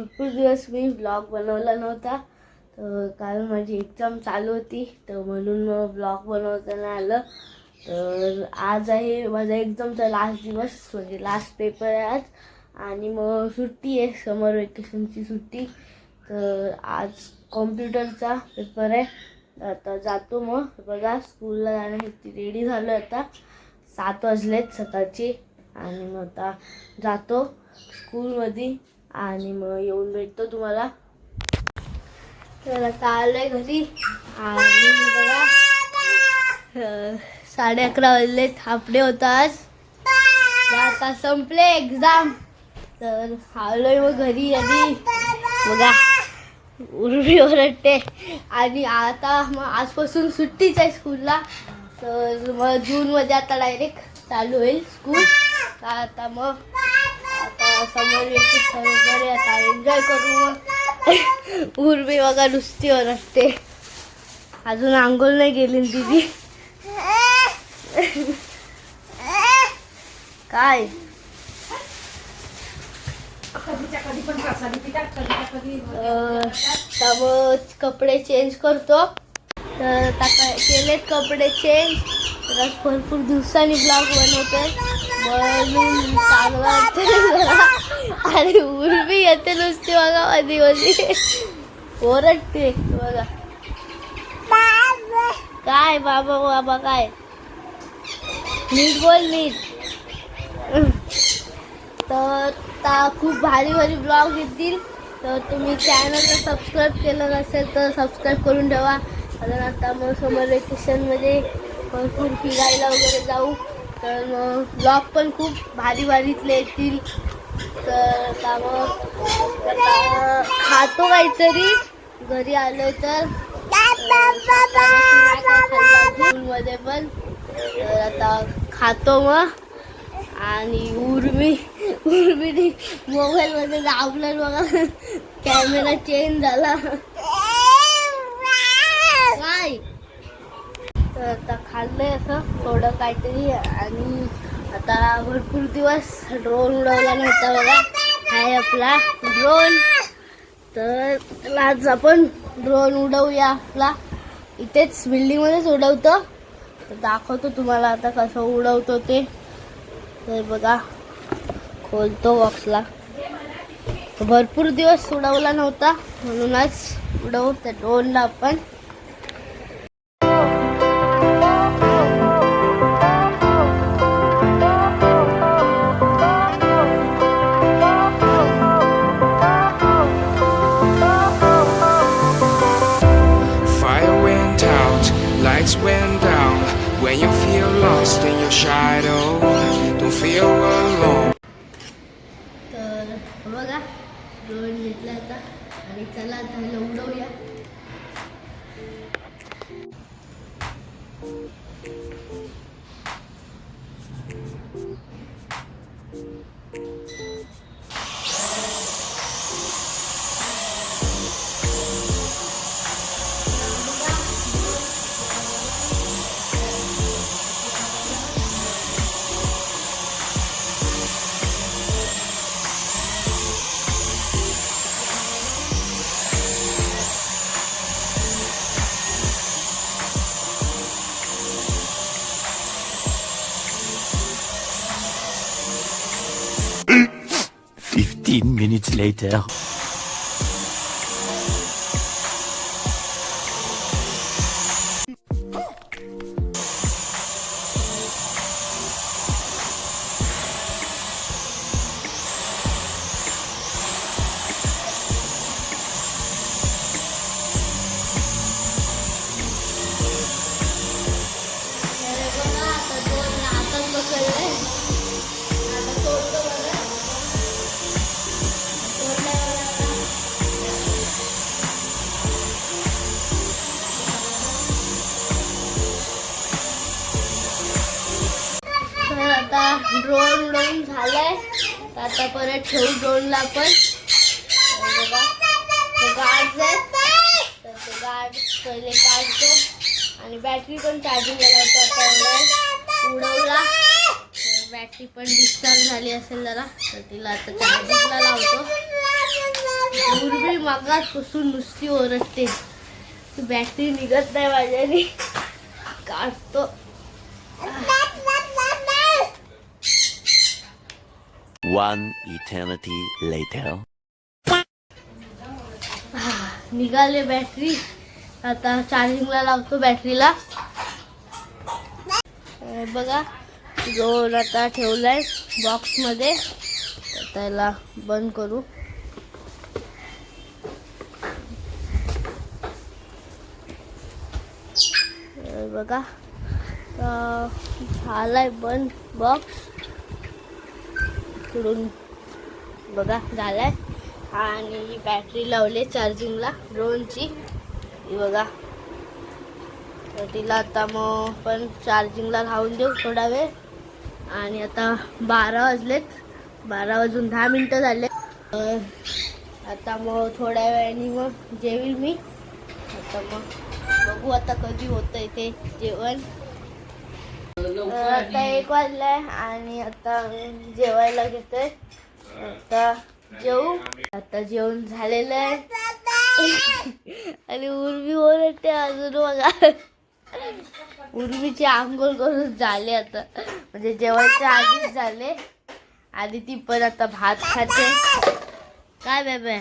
भरपूर दिवस मी ब्लॉग बनवला नव्हता. तर कारण माझी एक्झाम चालू होती तर म्हणून मग ब्लॉग बनवता नाही आलं. तर आज आहे माझा एक्झामचा लास्ट दिवस म्हणजे लास्ट पेपर आहे आज. आणि मग सुट्टी आहे समर वेकेशनची सुट्टी. तर आज कॉम्प्युटरचा पेपर आहे. आता जातो मग. बघा स्कूलला जाण्यासाठी रेडी झालो आता. सात वाजलेत सकाळचे. आणि मग आता जातो. स्कूलमध्ये आणि मग येऊन भेटतो तुम्हाला. तर आता आलोय घरी. आणि बघा साडे अकरा वाजले थापडे होतात होता आज. आता संपले एक्झाम तर आलोय मग घरी आणि बघा उर्वी ओरडते. आणि आता मग आजपासून सुट्टीच आहे स्कूलला तर मग जूनमध्ये आता डायरेक्ट चालू होईल स्कूल तर आता मग समोर वेकेशन वगैरे आता एन्जॉय करू उर्मी बघा नुसती ओरडते. अजून आंघोळ नाही गेली तिची काय? त्यामुळं कपडे चेंज करतो. तर केलेत कपडे चेंज तर भरपूर दिवसांनी ब्लॉग बनवतोय. म्हणून चांगलं वाटतंय आणि उर्मी येते नुसती बघा मध्ये मध्ये ओरडते बघा काय बाबा बाबा काय नीट बोल नीट तर ता खूप भारी भारी ब्लॉग येतील तर तुम्ही चॅनलला सबस्क्राईब केलं नसेल तर सबस्क्राईब करून ठेवा कारण आता मग समर वेकेशनमध्ये भरपूर फिरायला वगैरे जाऊ तर मग ब्लॉग पण खूप भारी भारीतले येतील. तर आता मग आता खातो काहीतरी. घरी आलो तर. मध्ये पण. तर आता खातो मग. आणि उर्मी उर्मीने मोबाईलमध्ये दाबलं बघा. कॅमेरा चेंज झाला काय तर आता खाल्लंय असं थोडं काहीतरी आणि आता भरपूर दिवस ड्रोन उडवला नव्हता बघा. आहे आपला ड्रोन तर आज आपण ड्रोन उडवूया आपला. इथेच बिल्डिंगमध्येच उडवतो. तर दाखवतो तुम्हाला आता कसं उडवतो ते. तर बघा खोलतो बॉक्सला भरपूर दिवस उडवला नव्हता म्हणूनच उडवू त्या ड्रोनला आपण. Shadow, don't feel alone. तर बघा ड्रोन घेतला आता. आणि चला आता ह्याला उडवूया. Fifteen minutes later. ड्रोन उडवून झालाय. तर आता परत ठेवू ड्रोनला आपण तर बघा. तर ते गार्ड पहिले काढतो आणि बॅटरी पण चार्जिंग आता उडवला. बॅटरी पण डिस्चार्ज झाली असेल जरा तर तिला आता चार्जिंगला लावतो. पूर्वी मागासपासून नुसती ओरडते. बॅटरी निघत नाही माझ्याने. काढतो. One eternity later. निघाले बॅटरी आता चार्जिंगला लावतो बॅटरीला बघा दोन आता ठेवलाय बॉक्समध्ये त्याला बंद करू. बघा. अं, झालाय बंद बॉक्स इकडून बघा झालाय. आणि बॅटरी लावले चार्जिंगला ड्रोनची ही बघा. तर तिला आता मग पण चार्जिंगला लावून देऊ थोडा वेळ. आणि आता बारा वाजलेत. बारा वाजून दहा मिनटं झाले. आता मग थोड्या वेळाने मग जेवील मी. आता मग बघू आता कधी होतं ते जेवण. आता एक वाजलाय आणि आता जेवायला घेतोय. आता जेवू आता जेवण झालेलं आहे. आणि उर्मी ओरडते अजून बघा. उर्मीची आंघोळ करून झाले आता. म्हणजे जेवायच्या आधीच झाले. आणि ती पण आता भात खाते. काय बेबे?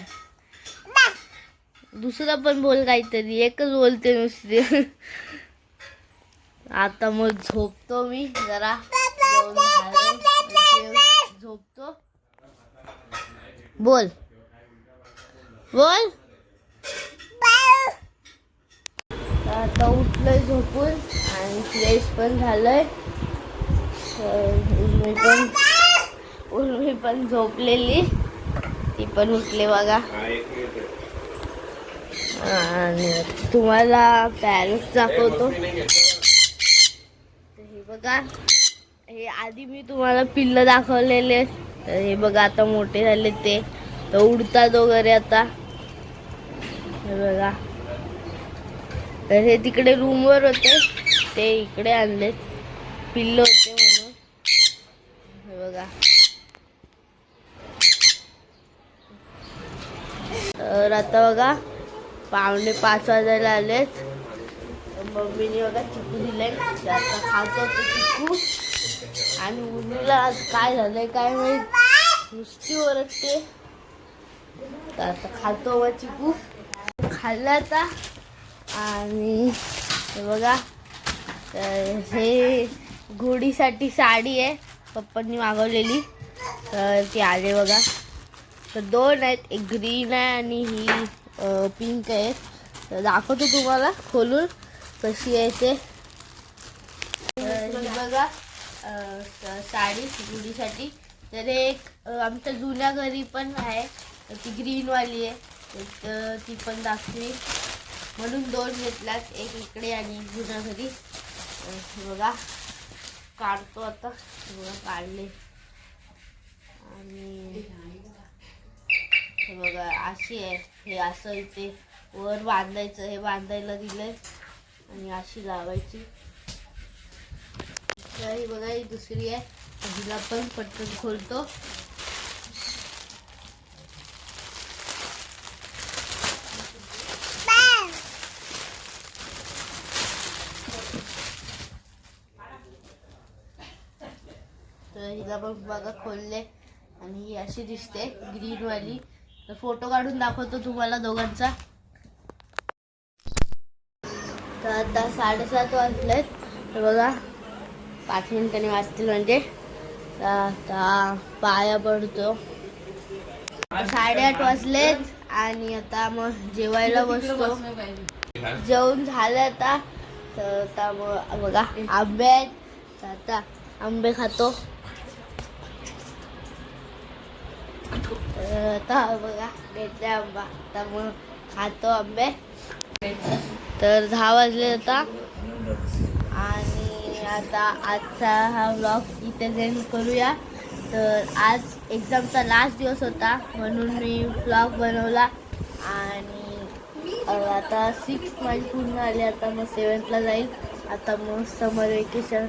दुसरा पण बोल काहीतरी. एकच बोलते नुसती. आता मग झोपतो मी. जरा झोपतो. बोल. बोल. आता उठलोय झोपून आणि फ्रेश पण झालंय. उर्मी पण उर्मी पण झोपलेली. ती पण उठले बघा. आणि तुम्हाला पॅरेंट्स दाखवतो. बघा. हे आधी मी तुम्हाला पिल्ल दाखवलेले. तर हे बघा आता मोठे झाले ते. तर उडतात वगैरे आता. हे बघा. तर हे तिकडे रूमवर होते. ते इकडे आणले पिल्ल होते म्हणून. हे बघा. तर आता बघा. पावणे पाच वाजायला आलेत. मम्मीने बघा चिकू दिले म्हणजे ते आता खातो तो चिकू. आणि उर्मीला आज काय झालंय काय माहीत. नुसती ओरडते. तर आता खातो व चिकू. खाल्ला आता. आणि बघा. तर हे घोडीसाठी साडी आहे. पप्पांनी मागवलेली. तर ती आले बघा. तर दोन आहेत. एक ग्रीन आहे आणि ही पिंक आहे. तर दाखवतो तुम्हाला खोलून. कशी आहे ते? बघा साडी गुढीसाठी तर एक आमच्या जुन्या घरी पण आहे. ती ग्रीनवाली आहे. तर ती पण दाखवी. म्हणून दोन घेतल्यात एक इकडे आणि एक जुन्या घरी. बघा काढतो आता. बघा काढले. आणि बघा अशी आहे. हे असं इथे वर बांधायचं हे बांधायला दिलंय. आणि अशी लावायची. ही बघा ही दुसरी आहे. हिला पण पटकन खोलतो. तर हिला पण बघा खोलले. आणि ही अशी दिसते ग्रीन वाली. तर फोटो काढून दाखवतो तुम्हाला दोघांचा. तर आता साडेसात वाजलेत. तर बघा पाच मिनिटांनी वाजतील म्हणजे. तर आता पाया पडतो. साडेआठ वाजलेत आणि आता मग जेवायला बसतो. जेवण झालं आता. तर आता मग बघा आंबे आहेत. तर आता आंबे खातो. तर आता बघा घेतले आंबा. आता मग खातो आंबे. तर दहा वाजले आता. आणि आता आजचा हा ब्लॉग इथे एंड करूया. तर आज एक्झामचा लास्ट दिवस होता म्हणून मी ब्लॉग बनवला. आणि आता सिक्स माझी पूर्ण आली आता मग सेवन्थला जाईल. आता मग समर वेकेशन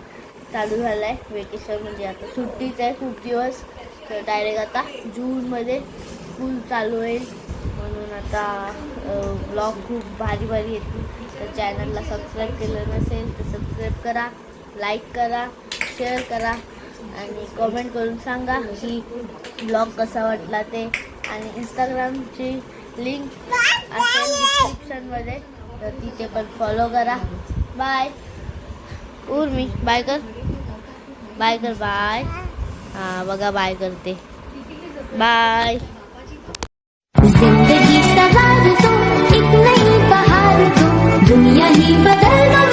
चालू झालं आहे वेकेशन म्हणजे आता सुट्टीच आहे खूप दिवस. तर डायरेक्ट आता जूनमध्ये स्कूल चालू होईल. म्हणून आता ब्लॉग खूप भारी भारी येतील. तर चॅनलला सबस्क्राईब केलं नसेल तर सबस्क्राईब करा लाईक करा शेअर करा आणि कमेंट करून सांगा की ब्लॉग कसा वाटला ते. आणि इंस्टाग्रामची लिंक असेल डिस्क्रिप्शनमध्ये तर तिथे पण फॉलो करा. बाय उर्मी बाय कर. बाय कर बाय हां बघा बाय करते. बाय नहीं बदलना